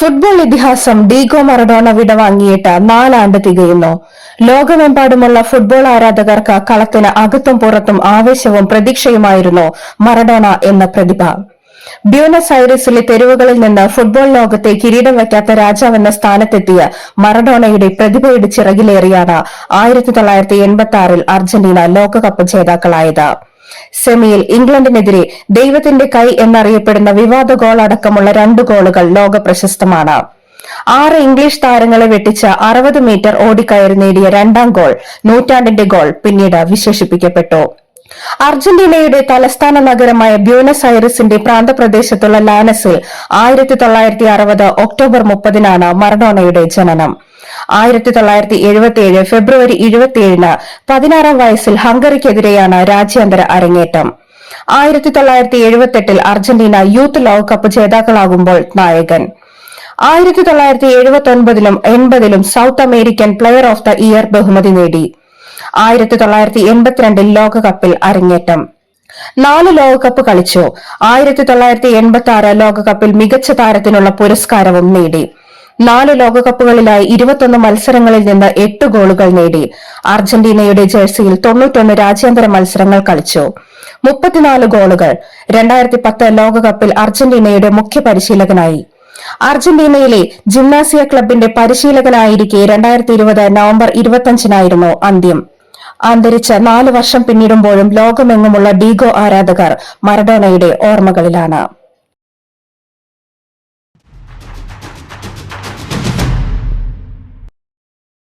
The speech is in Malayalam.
ഫുട്ബോൾ ഇതിഹാസം ഡീഗോ മറഡോണ വിടവാങ്ങിയിട്ട് നാലാണ്ട് തികയുന്നു. ലോകമെമ്പാടുമുള്ള ഫുട്ബോൾ ആരാധകർക്ക് കളത്തിന് അകത്തും പുറത്തും ആവേശവും പ്രതീക്ഷയുമായിരുന്നു മറഡോണ എന്ന പ്രതിഭ. ബ്യൂണസ് ഐറിസിലെ തെരുവുകളിൽ നിന്ന് ഫുട്ബോൾ ലോകത്തെ കിരീടം വയ്ക്കാത്ത രാജാവെന്ന സ്ഥാനത്തെത്തിയ മറഡോണയുടെ പ്രതിഭയുടെ ചിറകിലേറിയാണ് ആയിരത്തി തൊള്ളായിരത്തി എൺപത്തി ആറിൽ അർജന്റീന ലോകകപ്പ് ജേതാക്കളായത്. സെമിയിൽ ഇംഗ്ലണ്ടിനെതിരെ ദൈവത്തിന്റെ കൈ എന്നറിയപ്പെടുന്ന വിവാദ ഗോൾ അടക്കമുള്ള രണ്ട് ഗോളുകൾ ലോക പ്രശസ്തമാണ്. ആറ് ഇംഗ്ലീഷ് താരങ്ങളെ വെട്ടിച്ച് അറുപത് മീറ്റർ ഓടിക്കയറി നേടിയ രണ്ടാം ഗോൾ നൂറ്റാണ്ടിന്റെ ഗോൾ പിന്നീട് വിശേഷിപ്പിക്കപ്പെട്ടു. അർജന്റീനയുടെ തലസ്ഥാന നഗരമായ ബ്യൂണസ് ഐറിസിന്റെ പ്രാന്തപ്രദേശത്തുള്ള ലാനസിൽ ആയിരത്തി തൊള്ളായിരത്തി അറുപത് ഒക്ടോബർ മുപ്പതിനാണ് മറഡോണയുടെ ജനനം. ആയിരത്തി തൊള്ളായിരത്തി എഴുപത്തിയേഴ് ഫെബ്രുവരി ഇരുപത്തിയേഴിന് പതിനാറാം വയസ്സിൽ ഹംഗറിക്കെതിരെയാണ് രാജ്യാന്തര അരങ്ങേറ്റം. ആയിരത്തി തൊള്ളായിരത്തി എഴുപത്തെട്ടിൽ അർജന്റീന യൂത്ത് ലോകകപ്പ് ജേതാക്കളാകുമ്പോൾ നായകൻ. ആയിരത്തി തൊള്ളായിരത്തി എഴുപത്തി ഒൻപതിലും എൺപതിലും South American player of the year ബഹുമതി നേടി. ആയിരത്തി തൊള്ളായിരത്തി എൺപത്തിരണ്ടിൽ ലോകകപ്പിൽ അരങ്ങേറ്റം. നാല് ലോകകപ്പ് കളിച്ചു. ആയിരത്തി തൊള്ളായിരത്തി എൺപത്തി ആറ് ലോകകപ്പിൽ മികച്ച താരത്തിനുള്ള പുരസ്കാരവും നേടി. നാല് ലോകകപ്പുകളിലായി ഇരുപത്തൊന്ന് മത്സരങ്ങളിൽ നിന്ന് എട്ട് ഗോളുകൾ നേടി. അർജന്റീനയുടെ ജേഴ്സിയിൽ തൊണ്ണൂറ്റൊന്ന് രാജ്യാന്തര മത്സരങ്ങൾ കളിച്ചു. മുപ്പത്തിനാല് ഗോളുകൾ. രണ്ടായിരത്തി പത്ത് ലോകകപ്പിൽ അർജന്റീനയുടെ മുഖ്യ പരിശീലകനായി. അർജന്റീനയിലെ ജിംനാസിയ ക്ലബിന്റെ പരിശീലകനായിരിക്കെ രണ്ടായിരത്തി ഇരുപത് നവംബർ ഇരുപത്തിയഞ്ചിനായിരുന്നു അന്ത്യം. അന്തരിച്ച നാല് വർഷം പിന്നിടുമ്പോഴും ലോകമെങ്ങുമുള്ള ഡീഗോ ആരാധകർ മറഡോണയുടെ ഓർമ്മകളിലാണ്.